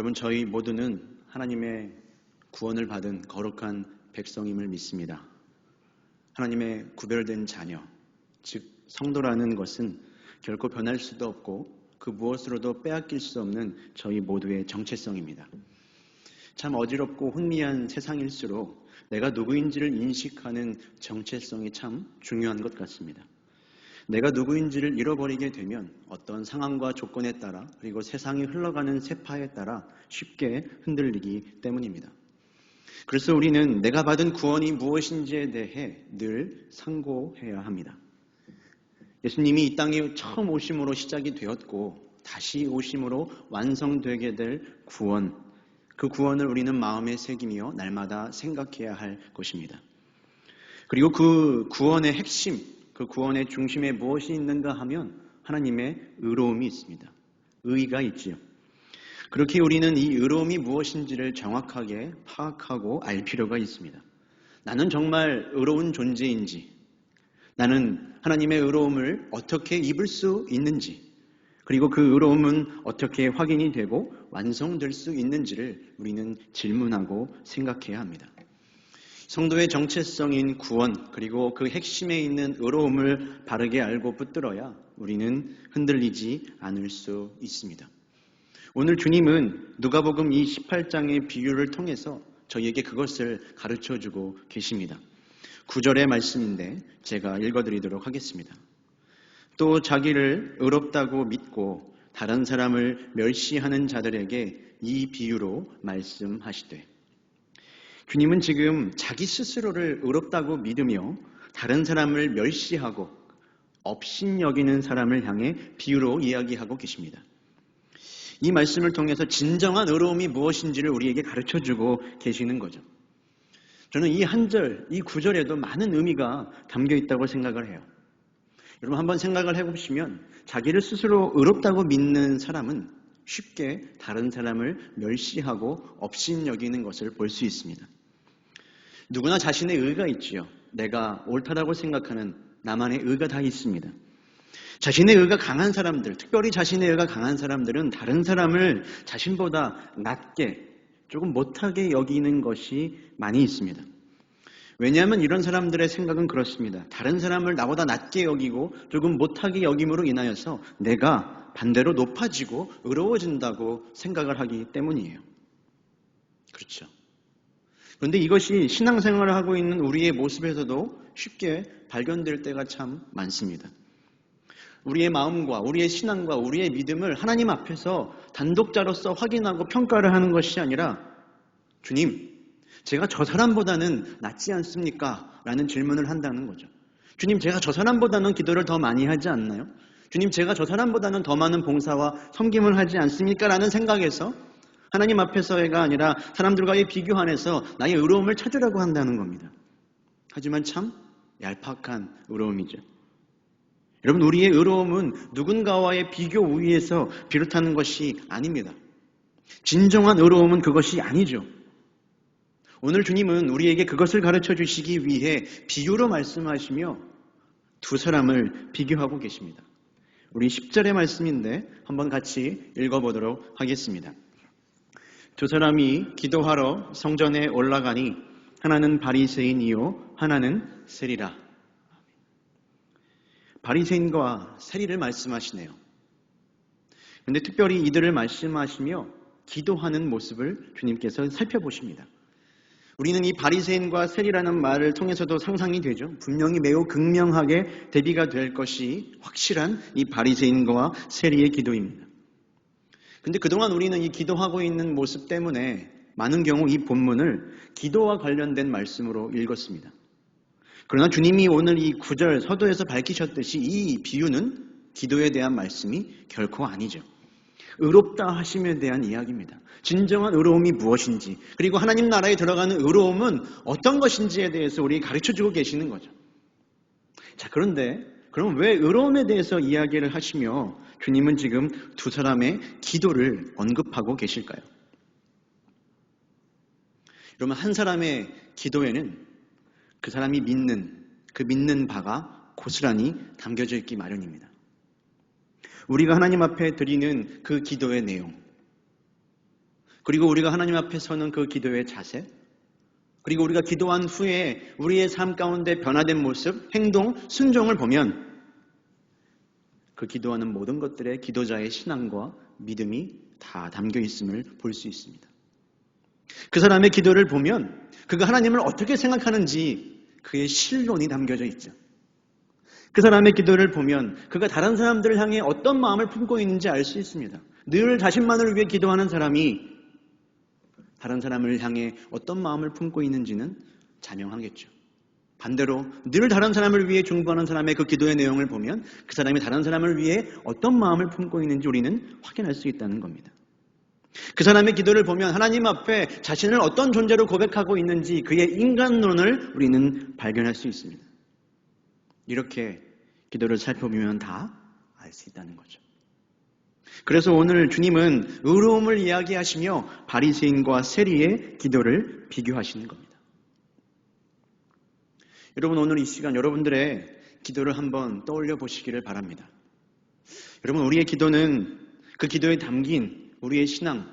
여러분 저희 모두는 하나님의 구원을 받은 거룩한 백성임을 믿습니다. 하나님의 구별된 자녀, 즉 성도라는 것은 결코 변할 수도 없고 그 무엇으로도 빼앗길 수 없는 저희 모두의 정체성입니다. 참 어지럽고 혼미한 세상일수록 내가 누구인지를 인식하는 정체성이 참 중요한 것 같습니다. 내가 누구인지를 잃어버리게 되면 어떤 상황과 조건에 따라 그리고 세상이 흘러가는 세파에 따라 쉽게 흔들리기 때문입니다. 그래서 우리는 내가 받은 구원이 무엇인지에 대해 늘 상고해야 합니다. 예수님이 이 땅에 처음 오심으로 시작이 되었고 다시 오심으로 완성되게 될 구원, 그 구원을 우리는 마음에 새기며 날마다 생각해야 할 것입니다. 그리고 그 구원의 핵심, 그 구원의 중심에 무엇이 있는가 하면 하나님의 의로움이 있습니다. 의가 있지요. 그렇게 우리는 이 의로움이 무엇인지를 정확하게 파악하고 알 필요가 있습니다. 나는 정말 의로운 존재인지, 나는 하나님의 의로움을 어떻게 입을 수 있는지, 그리고 그 의로움은 어떻게 확인이 되고 완성될 수 있는지를 우리는 질문하고 생각해야 합니다. 성도의 정체성인 구원, 그리고 그 핵심에 있는 의로움을 바르게 알고 붙들어야 우리는 흔들리지 않을 수 있습니다. 오늘 주님은 누가복음 이 18장의 비유를 통해서 저희에게 그것을 가르쳐 주고 계십니다. 9절의 말씀인데 제가 읽어 드리도록 하겠습니다. 또 자기를 의롭다고 믿고 다른 사람을 멸시하는 자들에게 이 비유로 말씀하시되 주님은 지금 자기 스스로를 의롭다고 믿으며 다른 사람을 멸시하고 업신 여기는 사람을 향해 비유로 이야기하고 계십니다. 이 말씀을 통해서 진정한 의로움이 무엇인지를 우리에게 가르쳐 주고 계시는 거죠. 저는 이 한 절, 이 구절에도 많은 의미가 담겨 있다고 생각을 해요. 여러분 한번 생각을 해보시면 자기를 스스로 의롭다고 믿는 사람은 쉽게 다른 사람을 멸시하고 업신 여기는 것을 볼 수 있습니다. 누구나 자신의 의가 있지요. 내가 옳다라고 생각하는 나만의 의가 다 있습니다. 자신의 의가 강한 사람들, 특별히 자신의 의가 강한 사람들은 다른 사람을 자신보다 낮게 조금 못하게 여기는 것이 많이 있습니다. 왜냐하면 이런 사람들의 생각은 그렇습니다. 다른 사람을 나보다 낮게 여기고 조금 못하게 여김으로 인하여서 내가 반대로 높아지고 의로워진다고 생각을 하기 때문이에요. 그렇죠. 그런데 이것이 신앙생활을 하고 있는 우리의 모습에서도 쉽게 발견될 때가 참 많습니다. 우리의 마음과 우리의 신앙과 우리의 믿음을 하나님 앞에서 단독자로서 확인하고 평가를 하는 것이 아니라 주님, 제가 저 사람보다는 낫지 않습니까? 라는 질문을 한다는 거죠. 주님, 제가 저 사람보다는 기도를 더 많이 하지 않나요? 주님, 제가 저 사람보다는 더 많은 봉사와 섬김을 하지 않습니까? 라는 생각에서 하나님 앞에서가 아니라 사람들과의 비교 안에서 나의 의로움을 찾으라고 한다는 겁니다. 하지만 참 얄팍한 의로움이죠. 여러분, 우리의 의로움은 누군가와의 비교 우위에서 비롯하는 것이 아닙니다. 진정한 의로움은 그것이 아니죠. 오늘 주님은 우리에게 그것을 가르쳐 주시기 위해 비유로 말씀하시며 두 사람을 비교하고 계십니다. 우리 10절의 말씀인데 한번 같이 읽어보도록 하겠습니다. 두 사람이 기도하러 성전에 올라가니 하나는 바리새인이요 하나는 세리라. 바리새인과 세리를 말씀하시네요. 그런데 특별히 이들을 말씀하시며 기도하는 모습을 주님께서 살펴보십니다. 우리는 이 바리새인과 세리라는 말을 통해서도 상상이 되죠. 분명히 매우 극명하게 대비가 될 것이 확실한 이 바리새인과 세리의 기도입니다. 근데 그동안 우리는 이 기도하고 있는 모습 때문에 많은 경우 이 본문을 기도와 관련된 말씀으로 읽었습니다. 그러나 주님이 오늘 이 구절 서도에서 밝히셨듯이 이 비유는 기도에 대한 말씀이 결코 아니죠. 의롭다 하심에 대한 이야기입니다. 진정한 의로움이 무엇인지, 그리고 하나님 나라에 들어가는 의로움은 어떤 것인지에 대해서 우리 가르쳐 주고 계시는 거죠. 자, 그런데 그럼 왜 의로움에 대해서 이야기를 하시며 주님은 지금 두 사람의 기도를 언급하고 계실까요? 여러분, 한 사람의 기도에는 그 사람이 믿는, 그 믿는 바가 고스란히 담겨져 있기 마련입니다. 우리가 하나님 앞에 드리는 그 기도의 내용, 그리고 우리가 하나님 앞에 서는 그 기도의 자세, 그리고 우리가 기도한 후에 우리의 삶 가운데 변화된 모습, 행동, 순종을 보면 그 기도하는 모든 것들에 기도자의 신앙과 믿음이 다 담겨 있음을 볼 수 있습니다. 그 사람의 기도를 보면 그가 하나님을 어떻게 생각하는지 그의 실론이 담겨져 있죠. 그 사람의 기도를 보면 그가 다른 사람들을 향해 어떤 마음을 품고 있는지 알 수 있습니다. 늘 자신만을 위해 기도하는 사람이 다른 사람을 향해 어떤 마음을 품고 있는지는 자명하겠죠. 반대로 늘 다른 사람을 위해 중보하는 사람의 그 기도의 내용을 보면 그 사람이 다른 사람을 위해 어떤 마음을 품고 있는지 우리는 확인할 수 있다는 겁니다. 그 사람의 기도를 보면 하나님 앞에 자신을 어떤 존재로 고백하고 있는지 그의 인간론을 우리는 발견할 수 있습니다. 이렇게 기도를 살펴보면 다 알 수 있다는 거죠. 그래서 오늘 주님은 의로움을 이야기하시며 바리새인과 세리의 기도를 비교하시는 겁니다. 여러분 오늘 이 시간 여러분들의 기도를 한번 떠올려 보시기를 바랍니다. 여러분 우리의 기도는 그 기도에 담긴 우리의 신앙,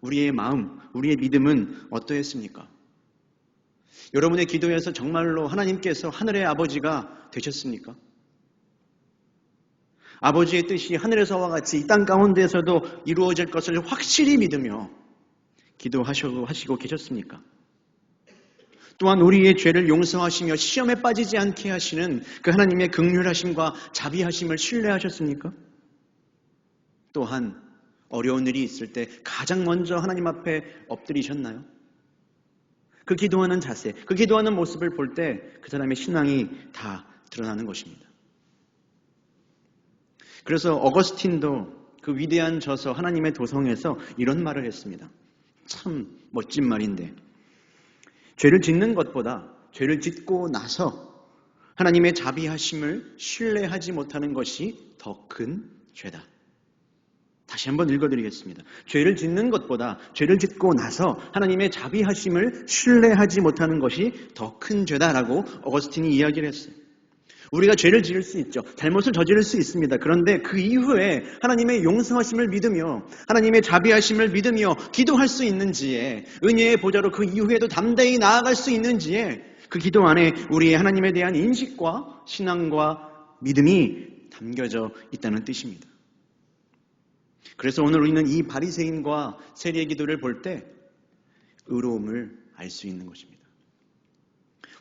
우리의 마음, 우리의 믿음은 어떠했습니까? 여러분의 기도에서 정말로 하나님께서 하늘의 아버지가 되셨습니까? 아버지의 뜻이 하늘에서와 같이 이 땅 가운데에서도 이루어질 것을 확실히 믿으며 기도하시고 하시고 계셨습니까? 또한 우리의 죄를 용서하시며 시험에 빠지지 않게 하시는 그 하나님의 극률하심과 자비하심을 신뢰하셨습니까? 또한 어려운 일이 있을 때 가장 먼저 하나님 앞에 엎드리셨나요? 그 기도하는 자세, 그 기도하는 모습을 볼 때 그 사람의 신앙이 다 드러나는 것입니다. 그래서 어거스틴도 그 위대한 저서 하나님의 도성에서 이런 말을 했습니다. 참 멋진 말인데 죄를 짓는 것보다 죄를 짓고 나서 하나님의 자비하심을 신뢰하지 못하는 것이 더 큰 죄다. 다시 한번 읽어드리겠습니다. 죄를 짓는 것보다 죄를 짓고 나서 하나님의 자비하심을 신뢰하지 못하는 것이 더 큰 죄다라고 어거스틴이 이야기를 했어요. 우리가 죄를 지을 수 있죠. 잘못을 저지를 수 있습니다. 그런데 그 이후에 하나님의 용서하심을 믿으며 하나님의 자비하심을 믿으며 기도할 수 있는지에 은혜의 보좌로 그 이후에도 담대히 나아갈 수 있는지에 그 기도 안에 우리의 하나님에 대한 인식과 신앙과 믿음이 담겨져 있다는 뜻입니다. 그래서 오늘 우리는 이 바리새인과 세리의 기도를 볼 때 의로움을 알 수 있는 것입니다.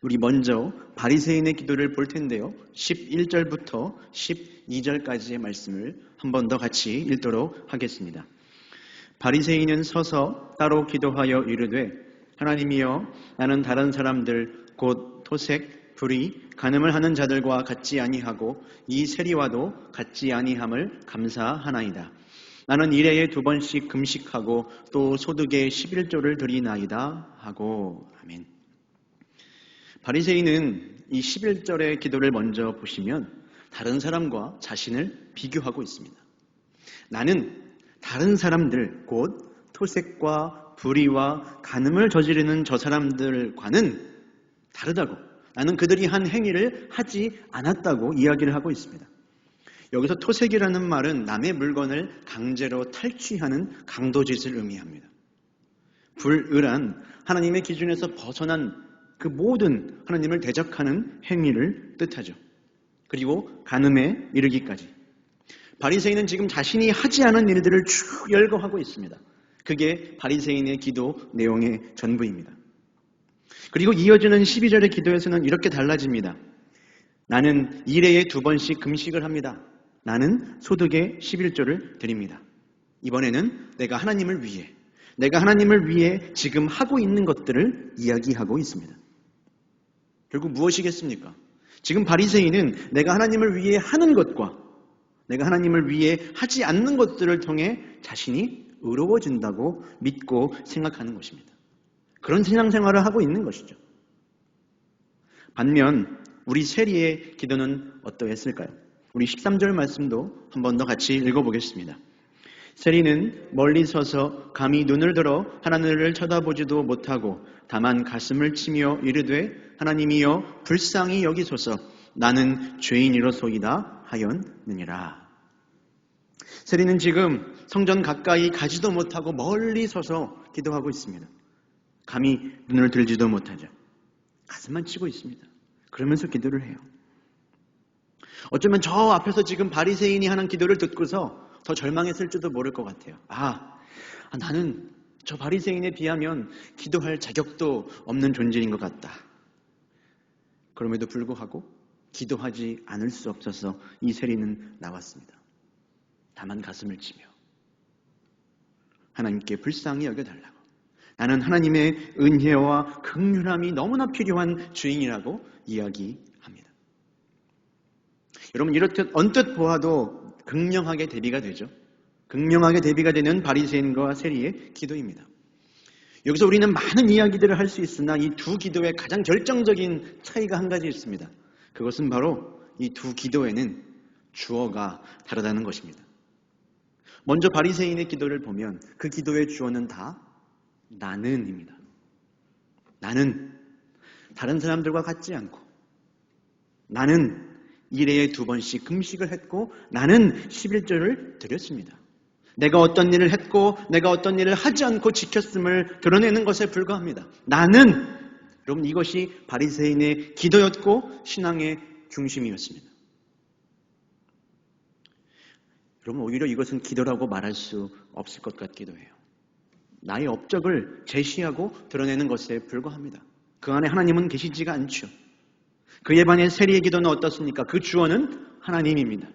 우리 먼저 바리새인의 기도를 볼 텐데요. 11절부터 12절까지의 말씀을 한 번 더 같이 읽도록 하겠습니다. 바리새인은 서서 따로 기도하여 이르되 하나님이여 나는 다른 사람들 곧 토색, 불의, 간음을 하는 자들과 같지 아니하고 이 세리와도 같지 아니함을 감사하나이다. 나는 일해에 두 번씩 금식하고 또 소득에 11조를 드리나이다 하고 아멘. 바리새인은 이 11절의 기도를 먼저 보시면 다른 사람과 자신을 비교하고 있습니다. 나는 다른 사람들 곧 토색과 불의와 간음을 저지르는 저 사람들과는 다르다고 나는 그들이 한 행위를 하지 않았다고 이야기를 하고 있습니다. 여기서 토색이라는 말은 남의 물건을 강제로 탈취하는 강도짓을 의미합니다. 불의란 하나님의 기준에서 벗어난 그 모든 하나님을 대적하는 행위를 뜻하죠. 그리고 간음에 이르기까지. 바리새인은 지금 자신이 하지 않은 일들을 쭉 열거하고 있습니다. 그게 바리새인의 기도 내용의 전부입니다. 그리고 이어지는 12절의 기도에서는 이렇게 달라집니다. 나는 일회에 두 번씩 금식을 합니다. 나는 소득의 11조를 드립니다. 이번에는 내가 하나님을 위해, 내가 하나님을 위해 지금 하고 있는 것들을 이야기하고 있습니다. 결국 무엇이겠습니까? 지금 바리새인은 내가 하나님을 위해 하는 것과 내가 하나님을 위해 하지 않는 것들을 통해 자신이 의로워진다고 믿고 생각하는 것입니다. 그런 신앙생활을 하고 있는 것이죠. 반면 우리 세리의 기도는 어떠했을까요? 우리 13절 말씀도 한 번 더 같이 읽어보겠습니다. 세리는 멀리 서서 감히 눈을 들어 하나님을 쳐다보지도 못하고 다만 가슴을 치며 이르되 하나님이여 불쌍히 여기소서 나는 죄인이로소이다 하였느니라. 세리는 지금 성전 가까이 가지도 못하고 멀리 서서 기도하고 있습니다. 감히 눈을 들지도 못하죠. 가슴만 치고 있습니다. 그러면서 기도를 해요. 어쩌면 저 앞에서 지금 바리새인이 하는 기도를 듣고서 더 절망했을지도 모를 것 같아요. 아, 아, 나는 저 바리새인에 비하면 기도할 자격도 없는 존재인 것 같다. 그럼에도 불구하고 기도하지 않을 수 없어서 이 세리는 나왔습니다. 다만 가슴을 치며 하나님께 불쌍히 여겨달라고. 나는 하나님의 은혜와 극률함이 너무나 필요한 주인이라고 이야기합니다. 여러분 이렇듯 언뜻 보아도 극명하게 대비가 되죠. 극명하게 대비가 되는 바리새인과 세리의 기도입니다. 여기서 우리는 많은 이야기들을 할 수 있으나 이 두 기도의 가장 결정적인 차이가 한 가지 있습니다. 그것은 바로 이 두 기도에는 주어가 다르다는 것입니다. 먼저 바리새인의 기도를 보면 그 기도의 주어는 다 나는입니다. 나는 다른 사람들과 같지 않고 나는 일회에 두 번씩 금식을 했고 나는 11절을 드렸습니다. 내가 어떤 일을 했고 내가 어떤 일을 하지 않고 지켰음을 드러내는 것에 불과합니다. 나는 여러분 이것이 바리새인의 기도였고 신앙의 중심이었습니다. 여러분 오히려 이것은 기도라고 말할 수 없을 것 같기도 해요. 나의 업적을 제시하고 드러내는 것에 불과합니다. 그 안에 하나님은 계시지가 않죠. 그에 반해 세리의 기도는 어떻습니까? 그 주어는 하나님입니다.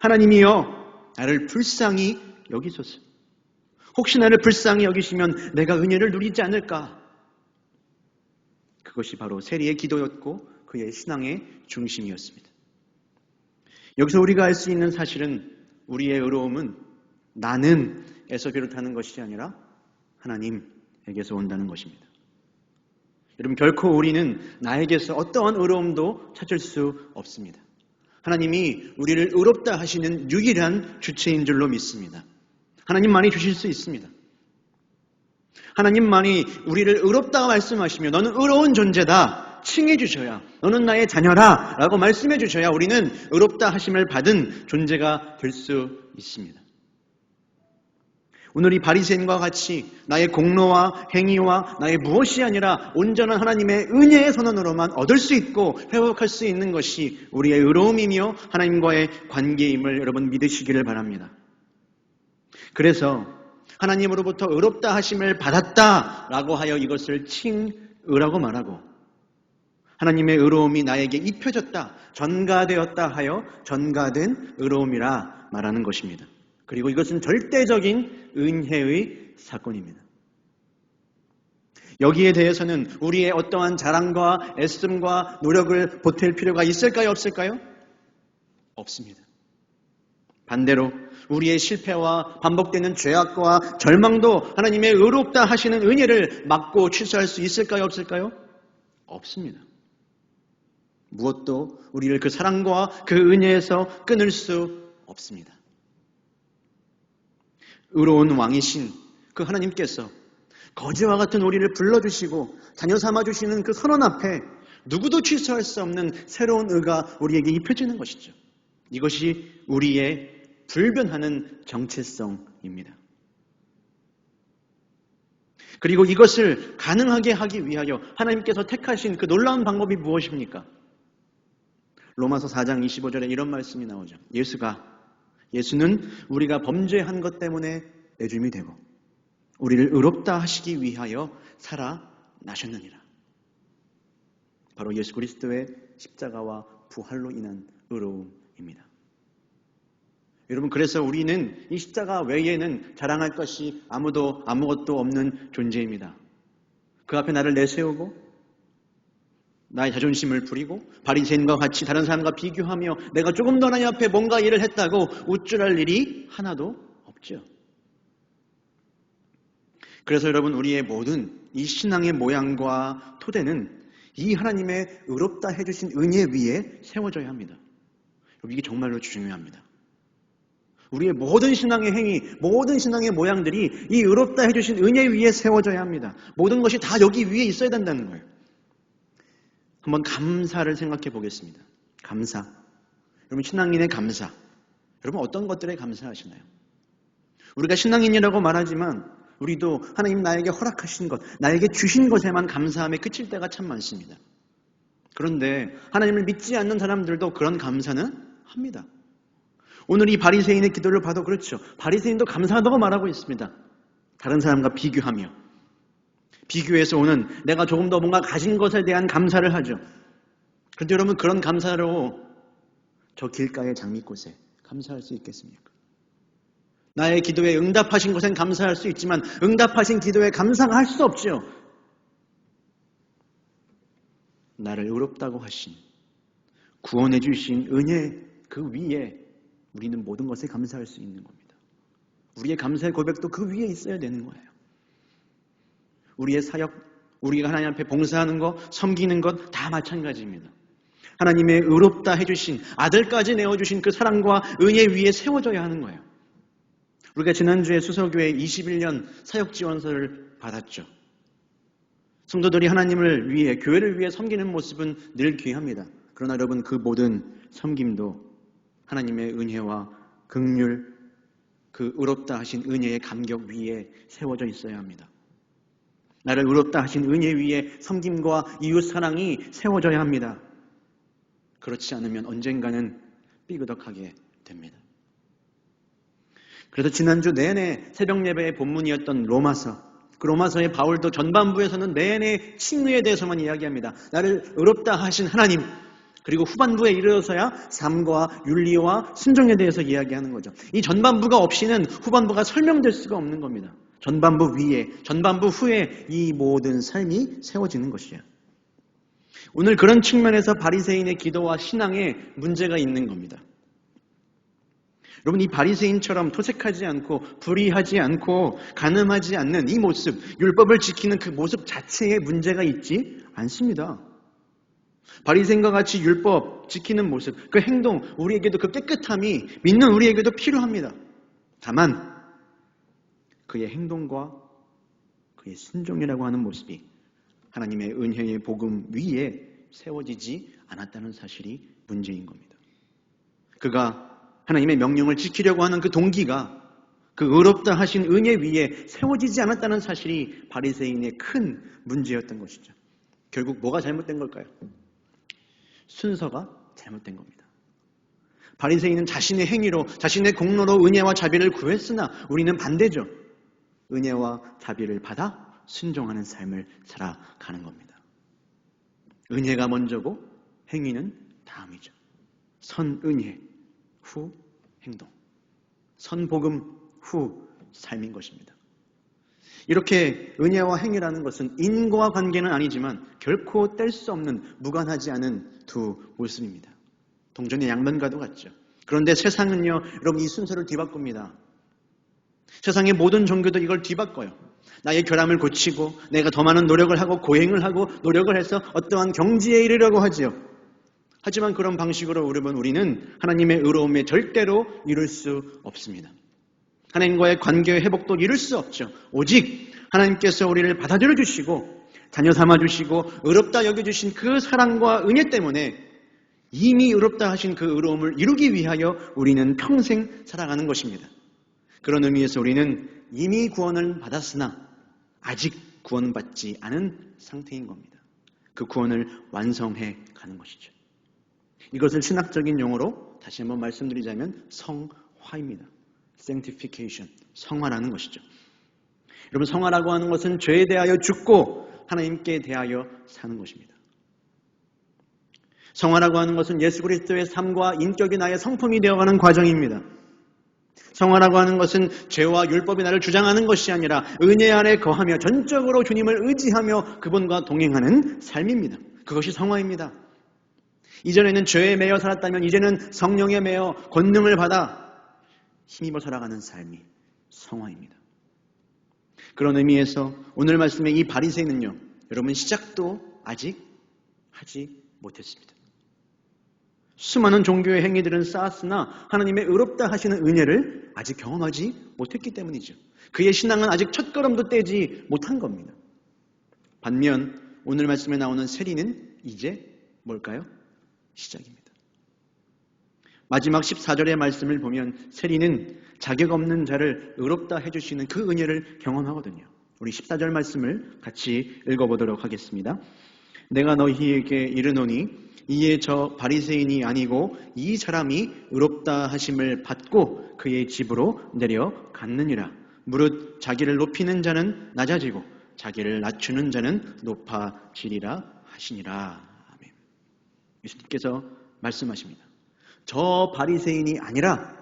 하나님이여 나를 불쌍히 여기소서. 혹시 나를 불쌍히 여기시면 내가 은혜를 누리지 않을까? 그것이 바로 세리의 기도였고 그의 신앙의 중심이었습니다. 여기서 우리가 알 수 있는 사실은 우리의 의로움은 나는에서 비롯하는 것이 아니라 하나님에게서 온다는 것입니다. 여러분 결코 우리는 나에게서 어떠한 의로움도 찾을 수 없습니다. 하나님이 우리를 의롭다 하시는 유일한 주체인 줄로 믿습니다. 하나님만이 주실 수 있습니다. 하나님만이 우리를 의롭다고 말씀하시며 너는 의로운 존재다. 칭해 주셔야 너는 나의 자녀라 라고 말씀해 주셔야 우리는 의롭다 하심을 받은 존재가 될 수 있습니다. 오늘 이 바리새인과 같이 나의 공로와 행위와 나의 무엇이 아니라 온전한 하나님의 은혜의 선언으로만 얻을 수 있고 회복할 수 있는 것이 우리의 의로움이며 하나님과의 관계임을 여러분 믿으시기를 바랍니다. 그래서 하나님으로부터 의롭다 하심을 받았다라고 하여 이것을 칭의라고 말하고 하나님의 의로움이 나에게 입혀졌다, 전가되었다 하여 전가된 의로움이라 말하는 것입니다. 그리고 이것은 절대적인 은혜의 사건입니다. 여기에 대해서는 우리의 어떠한 자랑과 애씀과 노력을 보탤 필요가 있을까요? 없을까요? 없습니다. 반대로 우리의 실패와 반복되는 죄악과 절망도 하나님의 의롭다 하시는 은혜를 막고 취소할 수 있을까요? 없을까요? 없습니다. 무엇도 우리를 그 사랑과 그 은혜에서 끊을 수 없습니다. 의로운 왕이신 그 하나님께서 거지와 같은 우리를 불러주시고 자녀 삼아주시는 그 선언 앞에 누구도 취소할 수 없는 새로운 의가 우리에게 입혀지는 것이죠. 이것이 우리의 불변하는 정체성입니다. 그리고 이것을 가능하게 하기 위하여 하나님께서 택하신 그 놀라운 방법이 무엇입니까? 로마서 4장 25절에 이런 말씀이 나오죠. 예수가 예수는 우리가 범죄한 것 때문에 내줌이 되고 우리를 의롭다 하시기 위하여 살아나셨느니라. 바로 예수 그리스도의 십자가와 부활로 인한 의로움입니다. 여러분 그래서 우리는 이 십자가 외에는 자랑할 것이 아무도 아무것도 없는 존재입니다. 그 앞에 나를 내세우고 나의 자존심을 부리고 바리새인과 같이 다른 사람과 비교하며 내가 조금 더 하나님 앞에 뭔가 일을 했다고 우쭐할 일이 하나도 없죠. 그래서 여러분 우리의 모든 이 신앙의 모양과 토대는 이 하나님의 의롭다 해주신 은혜 위에 세워져야 합니다. 이게 정말로 중요합니다. 우리의 모든 신앙의 행위, 모든 신앙의 모양들이 이 의롭다 해주신 은혜 위에 세워져야 합니다. 모든 것이 다 여기 위에 있어야 된다는 거예요. 한번 감사를 생각해 보겠습니다. 감사. 여러분, 신앙인의 감사. 여러분 어떤 것들에 감사하시나요? 우리가 신앙인이라고 말하지만 우리도 하나님 나에게 허락하신 것, 나에게 주신 것에만 감사함에 그칠 때가 참 많습니다. 그런데 하나님을 믿지 않는 사람들도 그런 감사는 합니다. 오늘 이 바리새인의 기도를 봐도 그렇죠. 바리새인도 감사하다고 말하고 있습니다. 다른 사람과 비교하며 비교해서 오는 내가 조금 더 뭔가 가진 것에 대한 감사를 하죠. 그런데 여러분 그런 감사로 저 길가의 장미꽃에 감사할 수 있겠습니까? 나의 기도에 응답하신 것엔 감사할 수 있지만 응답하신 기도에 감사가 할수 없죠. 나를 의롭다고 하신 구원해 주신 은혜 그 위에 우리는 모든 것에 감사할 수 있는 겁니다. 우리의 감사의 고백도 그 위에 있어야 되는 거예요. 우리의 사역, 우리가 하나님 앞에 봉사하는 것, 섬기는 것 다 마찬가지입니다. 하나님의 의롭다 해주신 아들까지 내어주신 그 사랑과 은혜 위에 세워져야 하는 거예요. 우리가 지난주에 수서교회 21년 사역 지원서를 받았죠. 성도들이 하나님을 위해, 교회를 위해 섬기는 모습은 늘 귀합니다. 그러나 여러분 그 모든 섬김도 하나님의 은혜와 극률, 그 의롭다 하신 은혜의 감격 위에 세워져 있어야 합니다. 나를 의롭다 하신 은혜 위에 섬김과 이웃 사랑이 세워져야 합니다. 그렇지 않으면 언젠가는 삐그덕하게 됩니다. 그래서 지난주 내내 새벽 예배의 본문이었던 로마서, 그 로마서의 바울도 전반부에서는 내내 칭의에 대해서만 이야기합니다. 나를 의롭다 하신 하나님, 그리고 후반부에 이르러서야 삶과 윤리와 순종에 대해서 이야기하는 거죠. 이 전반부가 없이는 후반부가 설명될 수가 없는 겁니다. 전반부 위에, 전반부 후에 이 모든 삶이 세워지는 것이죠. 오늘 그런 측면에서 바리새인의 기도와 신앙에 문제가 있는 겁니다. 여러분 이 바리새인처럼 토색하지 않고 불의하지 않고 가늠하지 않는 이 모습, 율법을 지키는 그 모습 자체에 문제가 있지 않습니다. 바리새인과 같이 율법 지키는 모습, 그 행동, 우리에게도 그 깨끗함이 믿는 우리에게도 필요합니다. 다만 그의 행동과 그의 순종이라고 하는 모습이 하나님의 은혜의 복음 위에 세워지지 않았다는 사실이 문제인 겁니다. 그가 하나님의 명령을 지키려고 하는 그 동기가 그 의롭다 하신 은혜 위에 세워지지 않았다는 사실이 바리새인의 큰 문제였던 것이죠. 결국 뭐가 잘못된 걸까요? 순서가 잘못된 겁니다. 바리새인은 자신의 행위로 자신의 공로로 은혜와 자비를 구했으나 우리는 반대죠. 은혜와 자비를 받아 순종하는 삶을 살아가는 겁니다. 은혜가 먼저고 행위는 다음이죠. 선은혜 후 행동. 선복음 후 삶인 것입니다. 이렇게 은혜와 행위라는 것은 인과 관계는 아니지만 결코 뗄 수 없는 무관하지 않은 두 모습입니다. 동전의 양면과도 같죠. 그런데 세상은요, 여러분 이 순서를 뒤바꿉니다. 세상의 모든 종교도 이걸 뒤바꿔요. 나의 결함을 고치고 내가 더 많은 노력을 하고 고행을 하고 노력을 해서 어떠한 경지에 이르려고 하지요. 하지만 그런 방식으로 우리는 우리는 하나님의 의로움에 절대로 이룰 수 없습니다. 하나님과의 관계의 회복도 이룰 수 없죠. 오직 하나님께서 우리를 받아들여 주시고 자녀 삼아 주시고 의롭다 여겨 주신 그 사랑과 은혜 때문에 이미 의롭다 하신 그 의로움을 이루기 위하여 우리는 평생 살아가는 것입니다. 그런 의미에서 우리는 이미 구원을 받았으나 아직 구원받지 않은 상태인 겁니다. 그 구원을 완성해 가는 것이죠. 이것을 신학적인 용어로 다시 한번 말씀드리자면 성화입니다. sanctification, 성화라는 것이죠. 여러분 성화라고 하는 것은 죄에 대하여 죽고 하나님께 대하여 사는 것입니다. 성화라고 하는 것은 예수 그리스도의 삶과 인격이 나의 성품이 되어가는 과정입니다. 성화라고 하는 것은 죄와 율법이 나를 주장하는 것이 아니라 은혜 안에 거하며 전적으로 주님을 의지하며 그분과 동행하는 삶입니다. 그것이 성화입니다. 이전에는 죄에 매여 살았다면 이제는 성령에 매여 권능을 받아 힘입어 살아가는 삶이 성화입니다. 그런 의미에서 오늘 말씀의 이 바리새는요. 여러분 시작도 아직 하지 못했습니다. 수많은 종교의 행위들은 쌓았으나 하나님의 의롭다 하시는 은혜를 아직 경험하지 못했기 때문이죠. 그의 신앙은 아직 첫 걸음도 떼지 못한 겁니다. 반면 오늘 말씀에 나오는 세리는 이제 뭘까요? 시작입니다. 마지막 14절의 말씀을 보면 세리는 자격 없는 자를 의롭다 해주시는 그 은혜를 경험하거든요. 우리 14절 말씀을 같이 읽어보도록 하겠습니다. 내가 너희에게 이르노니 이에 저 바리새인이 아니고 이 사람이 의롭다 하심을 받고 그의 집으로 내려갔느니라. 무릇 자기를 높이는 자는 낮아지고 자기를 낮추는 자는 높아지리라 하시니라. 아멘. 예수님께서 말씀하십니다. 저 바리새인이 아니라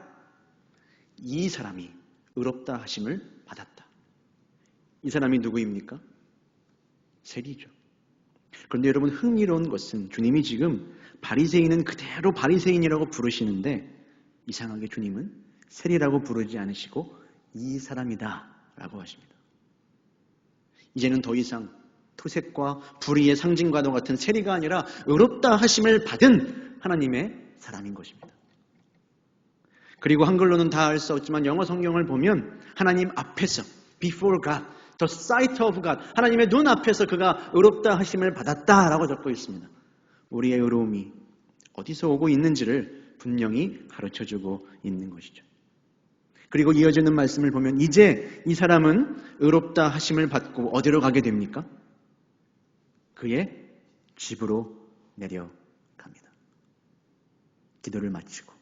이 사람이 의롭다 하심을 받았다. 이 사람이 누구입니까? 세리죠. 그런데 여러분 흥미로운 것은 주님이 지금 바리새인은 그대로 바리새인이라고 부르시는데 이상하게 주님은 세리라고 부르지 않으시고 이 사람이다라고 하십니다. 이제는 더 이상 토색과 불의의 상징과도 같은 세리가 아니라 의롭다 하심을 받은 하나님의 사람인 것입니다. 그리고 한글로는 다 알 수 없지만 영어 성경을 보면 하나님 앞에서 before God, the sight of God, 하나님의 눈 앞에서 그가 의롭다 하심을 받았다라고 적고 있습니다. 우리의 의로움이 어디서 오고 있는지를 분명히 가르쳐 주고 있는 것이죠. 그리고 이어지는 말씀을 보면 이제 이 사람은 의롭다 하심을 받고 어디로 가게 됩니까? 그의 집으로 내려갑니다. 기도를 마치고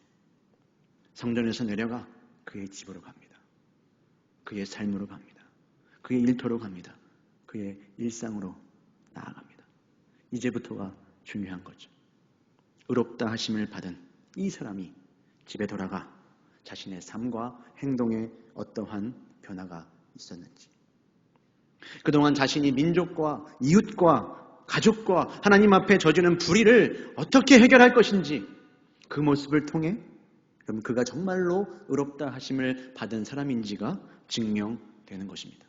성전에서 내려가 그의 집으로 갑니다. 그의 삶으로 갑니다. 그의 일터로 갑니다. 그의 일상으로 나아갑니다. 이제부터가 중요한 거죠. 의롭다 하심을 받은 이 사람이 집에 돌아가 자신의 삶과 행동에 어떠한 변화가 있었는지. 그동안 자신이 민족과 이웃과 가족과 하나님 앞에 저지른 불의를 어떻게 해결할 것인지 그 모습을 통해 그럼 그가 정말로 의롭다 하심을 받은 사람인지가 증명되는 것입니다.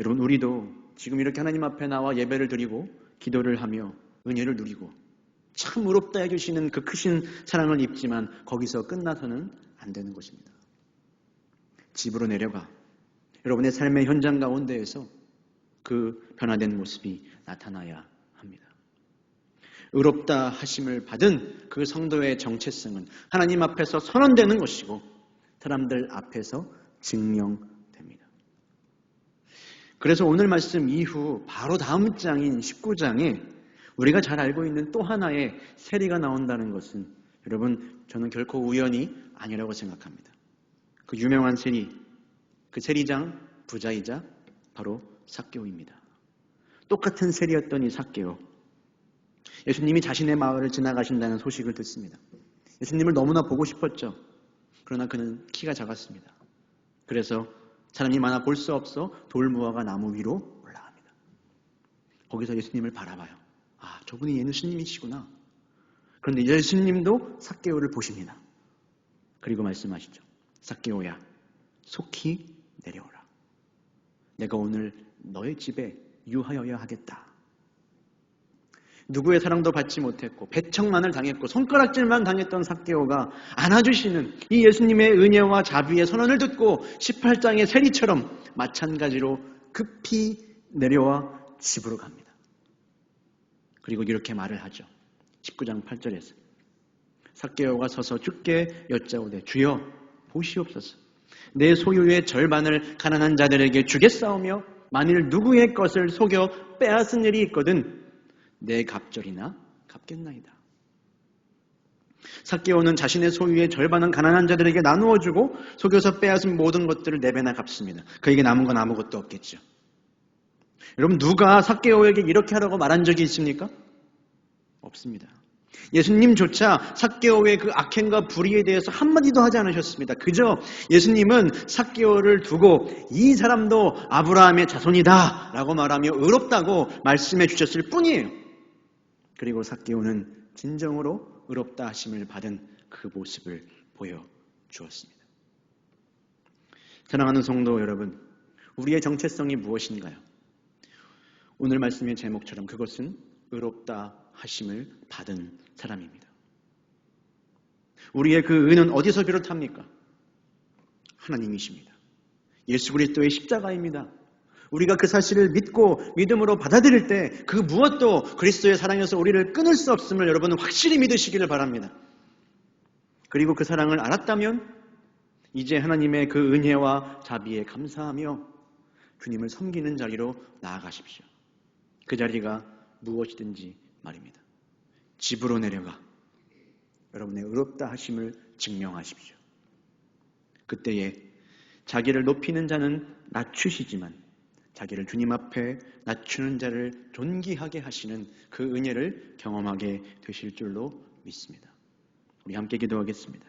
여러분, 우리도 지금 이렇게 하나님 앞에 나와 예배를 드리고 기도를 하며 은혜를 누리고 참 의롭다 해주시는 그 크신 사랑을 입지만 거기서 끝나서는 안 되는 것입니다. 집으로 내려가 여러분의 삶의 현장 가운데에서 그 변화된 모습이 나타나야 합니다. 의롭다 하심을 받은 그 성도의 정체성은 하나님 앞에서 선언되는 것이고 사람들 앞에서 증명됩니다. 그래서 오늘 말씀 이후 바로 다음 장인 19장에 우리가 잘 알고 있는 또 하나의 세리가 나온다는 것은 여러분 저는 결코 우연이 아니라고 생각합니다. 그 유명한 세리, 그 세리장 부자이자 바로 삭개오입니다. 똑같은 세리였던 이 삭개오. 예수님이 자신의 마을을 지나가신다는 소식을 듣습니다. 예수님을 너무나 보고 싶었죠. 그러나 그는 키가 작았습니다. 그래서 사람이 많아 볼 수 없어 돌무화가 나무 위로 올라갑니다. 거기서 예수님을 바라봐요. 아, 저분이 예수님이시구나. 그런데 예수님도 삭개오를 보십니다. 그리고 말씀하시죠. 삭개오야, 속히 내려오라. 내가 오늘 너의 집에 유하여야 하겠다. 누구의 사랑도 받지 못했고 배척만을 당했고 손가락질만 당했던 삭개오가 안아주시는 이 예수님의 은혜와 자비의 선언을 듣고 18장의 세리처럼 마찬가지로 급히 내려와 집으로 갑니다. 그리고 이렇게 말을 하죠. 19장 8절에서 삭개오가 서서 주께 여짜오되 주여 보시옵소서 내 소유의 절반을 가난한 자들에게 주겠사오며 만일 누구의 것을 속여 빼앗은 일이 있거든 내 갑절이나 갚겠나이다. 삭개오는 자신의 소유의 절반은 가난한 자들에게 나누어 주고 속여서 빼앗은 모든 것들을 네 배나 갚습니다. 그에게 남은 건 아무것도 없겠죠. 여러분 누가 삭개오에게 이렇게 하라고 말한 적이 있습니까? 없습니다. 예수님조차 삭개오의 그 악행과 불의에 대해서 한마디도 하지 않으셨습니다. 그저 예수님은 삭개오를 두고 이 사람도 아브라함의 자손이다 라고 말하며 의롭다고 말씀해 주셨을 뿐이에요. 그리고 삭개오는 진정으로 의롭다 하심을 받은 그 모습을 보여 주었습니다. 사랑하는 성도 여러분, 우리의 정체성이 무엇인가요? 오늘 말씀의 제목처럼 그것은 의롭다 하심을 받은 사람입니다. 우리의 그 의는 어디서 비롯합니까? 하나님이십니다. 예수 그리스도의 십자가입니다. 우리가 그 사실을 믿고 믿음으로 받아들일 때 그 무엇도 그리스도의 사랑에서 우리를 끊을 수 없음을 여러분은 확실히 믿으시기를 바랍니다. 그리고 그 사랑을 알았다면 이제 하나님의 그 은혜와 자비에 감사하며 주님을 섬기는 자리로 나아가십시오. 그 자리가 무엇이든지 말입니다. 집으로 내려가 여러분의 의롭다 하심을 증명하십시오. 그때에 자기를 높이는 자는 낮추시지만 자기를 주님 앞에 낮추는 자를 존귀하게 하시는 그 은혜를 경험하게 되실 줄로 믿습니다. 우리 함께 기도하겠습니다.